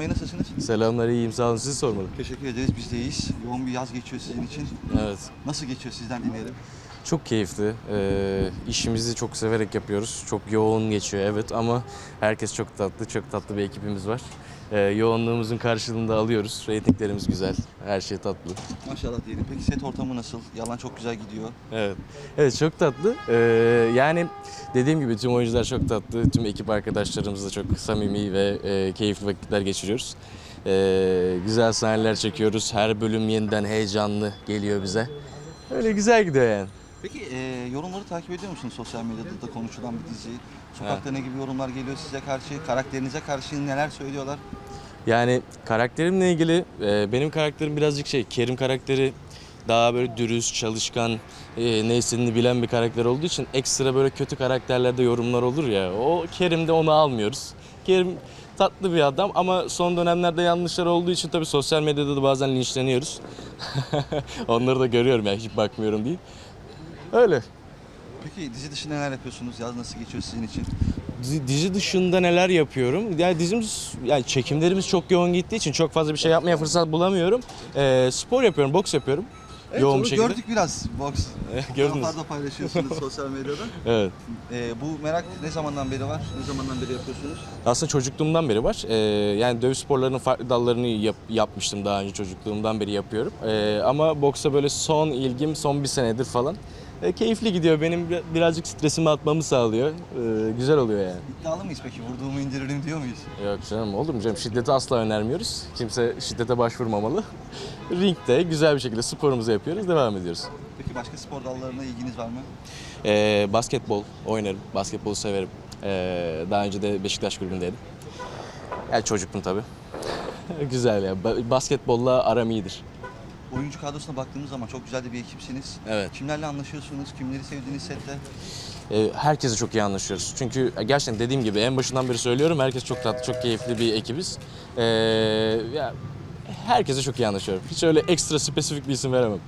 Bey nasılsınız? Selamlar iyiyim sağ olun sizi sormalı. Teşekkür ederiz biz de iyiyiz. Yoğun bir yaz geçiyor sizin için. Evet. Nasıl geçiyor sizden dinleyelim. Çok keyifli. Ee, işimizi çok severek yapıyoruz. Çok yoğun geçiyor evet ama herkes çok tatlı. Çok tatlı bir ekibimiz var. Ee, yoğunluğumuzun karşılığını da alıyoruz. Ratinglerimiz güzel. Her şey tatlı. Maşallah diyelim. Peki set ortamı nasıl? Yalan çok güzel gidiyor. Evet. Evet çok tatlı. Ee, yani dediğim gibi tüm oyuncular çok tatlı. Tüm ekip arkadaşlarımızla çok samimi ve e, keyifli vakitler geçiriyoruz. Ee, güzel sahneler çekiyoruz. Her bölüm yeniden heyecanlı geliyor bize. Öyle güzel gidiyor yani. Peki e, yorumları takip ediyor musunuz sosyal medyada da konuşulan bir dizi? Sokakta ne gibi yorumlar geliyor size karşı? Karakterinize karşı neler söylüyorlar? Yani karakterimle ilgili e, benim karakterim birazcık şey Kerim karakteri daha böyle dürüst, çalışkan, e, ne istediğini bilen bir karakter olduğu için ekstra böyle kötü karakterlerde yorumlar olur ya. O Kerim'de onu almıyoruz. Kerim tatlı bir adam ama son dönemlerde yanlışlar olduğu için tabii sosyal medyada da bazen linçleniyoruz. Onları da görüyorum yani hiç bakmıyorum değil. Öyle. Peki dizi dışında neler yapıyorsunuz? Yaz nasıl geçiyor sizin için? Dizi, dizi dışında neler yapıyorum? Yani dizimiz, yani çekimlerimiz çok yoğun gittiği için çok fazla bir şey yapmaya fırsat bulamıyorum. Ee, spor yapıyorum, boks yapıyorum. Evet, yoğun onu bir şekilde. gördük biraz box. Gördünüz. Fazla paylaşıyorsunuz sosyal medyada. Evet. E, bu merak ne zamandan beri var? Ne zamandan beri yapıyorsunuz? Aslında çocukluğumdan beri var. Ee, yani dövüş sporlarının farklı dallarını yap- yapmıştım daha önce çocukluğumdan beri yapıyorum. Ee, ama boksa böyle son ilgim son bir senedir falan. Ee, keyifli gidiyor. Benim bir- birazcık stresimi atmamı sağlıyor. Ee, güzel oluyor yani. İddialı mıyız peki? Vurduğumu indiririm diyor muyuz? Yok canım olur mu canım? Şiddeti asla önermiyoruz. Kimse şiddete başvurmamalı. Ringde güzel bir şekilde sporumuzu yapıyoruz, devam ediyoruz. Peki başka spor dallarına ilginiz var mı? Ee, basketbol oynarım, basketbolu severim. Ee, daha önce de Beşiktaş kulübündeydim. Yani çocuktum tabii. güzel ya. Ba- basketbolla aram iyidir. Oyuncu kadrosuna baktığımız zaman çok güzel de bir ekipsiniz. Evet. Kimlerle anlaşıyorsunuz? Kimleri sevdiğiniz sette? Ee, herkese çok iyi anlaşıyoruz. Çünkü gerçekten dediğim gibi en başından beri söylüyorum. Herkes çok tatlı, çok keyifli bir ekibiz. Ee, ya herkese çok iyi anlaşıyorum. Hiç öyle ekstra spesifik bir isim veremem.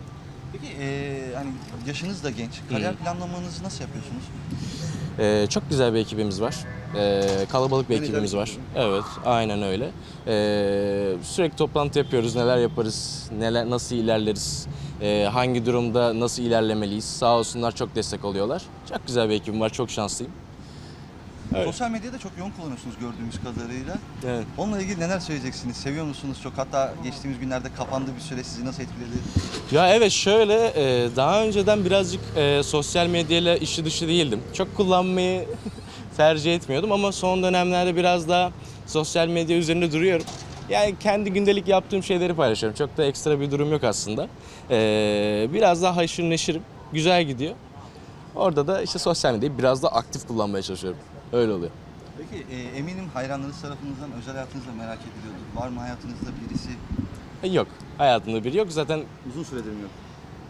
Peki eee, hani yaşınız da genç. Kariyer planlamanızı nasıl yapıyorsunuz? Ee, çok güzel bir ekibimiz var. Ee, kalabalık bir ekibimiz var. Evet, aynen öyle. Ee, sürekli toplantı yapıyoruz. Neler yaparız, neler nasıl ilerleriz, ee, hangi durumda nasıl ilerlemeliyiz. Sağ olsunlar çok destek oluyorlar. Çok güzel bir ekibim var. Çok şanslıyım. Evet. Sosyal medyada çok yoğun kullanıyorsunuz gördüğümüz kadarıyla. Evet. Onunla ilgili neler söyleyeceksiniz? Seviyor musunuz çok? Hatta geçtiğimiz günlerde kapandı bir süre sizi nasıl etkiledi? Ya evet şöyle e, daha önceden birazcık e, sosyal medyayla işi dışı değildim. Çok kullanmayı tercih etmiyordum ama son dönemlerde biraz daha sosyal medya üzerinde duruyorum. Yani kendi gündelik yaptığım şeyleri paylaşıyorum. Çok da ekstra bir durum yok aslında. E, biraz daha haşır neşirim. Güzel gidiyor. Orada da işte sosyal medyayı biraz daha aktif kullanmaya çalışıyorum. Öyle oluyor. Peki eee, eminim hayranlarınız tarafınızdan özel hayatınızda merak ediliyordur. Var mı hayatınızda birisi? E, Yok. Hayatımda biri yok. Zaten Uzun süredir mi yok?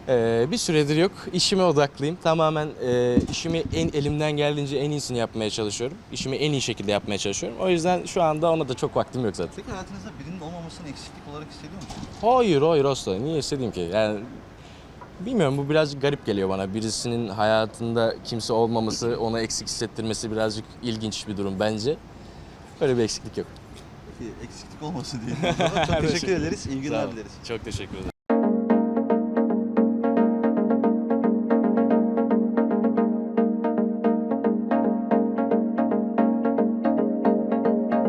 Ee, bir süredir yok. İşime odaklıyım. Tamamen e, işimi en elimden geldiğince en iyisini yapmaya çalışıyorum. İşimi en iyi şekilde yapmaya çalışıyorum. O yüzden şu anda ona da çok vaktim yok zaten. Peki hayatınızda birinin olmamasını eksiklik olarak hissediyor musunuz? Hayır, hayır asla. Niye istediğim ki? Yani bilmiyorum bu birazcık garip geliyor bana. Birisinin hayatında kimse olmaması, ona eksik hissettirmesi birazcık ilginç bir durum bence. Böyle bir eksiklik yok. Peki eksiklik olmasın diye. Çok teşekkür ederiz. İyi Sağ günler olun. dileriz. Çok teşekkür ederim.